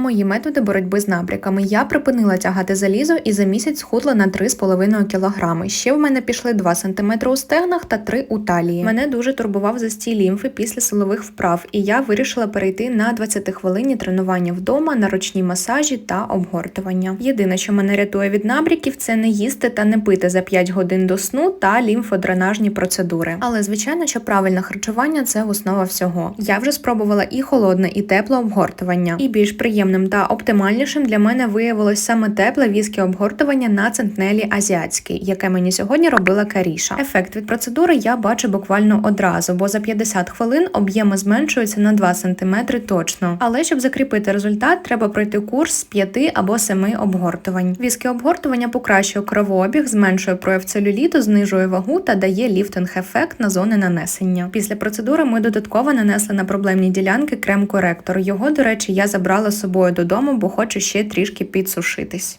Мої методи боротьби з набряками. Я припинила тягати залізо і за місяць схудла на 3,5 кг. Ще в мене пішли 2 см у стегнах та 3 у талії. Мене дуже турбував застій лімфи після силових вправ, і я вирішила перейти на 20 хвилинні тренування вдома на ручні масажі та обгортування. Єдине, що мене рятує від набряків, це не їсти та не пити за 5 годин до сну та лімфодренажні процедури. Але звичайно, що правильне харчування це основа всього. Я вже спробувала і холодне, і тепле обгортування. І більш приємним та оптимальнішим для мене виявилось саме тепле віскі обгортування на центнелі азіатський, яке мені сьогодні робила Каріша. Ефект від процедури я бачу буквально одразу, бо за 50 хвилин об'єми зменшуються на 2 см точно. Але щоб закріпити результат, треба пройти курс з 5 або 7 обгортувань. Віскі обгортування покращує кровообіг, зменшує прояв целюліту, знижує вагу та дає ліфтинг-ефект на зони нанесення. Після процедури ми додатково нанесли на проблемні ділянки крем-коректор. Його, до речі, я забрала з собою додому, бо хочу ще трішки підсушитись.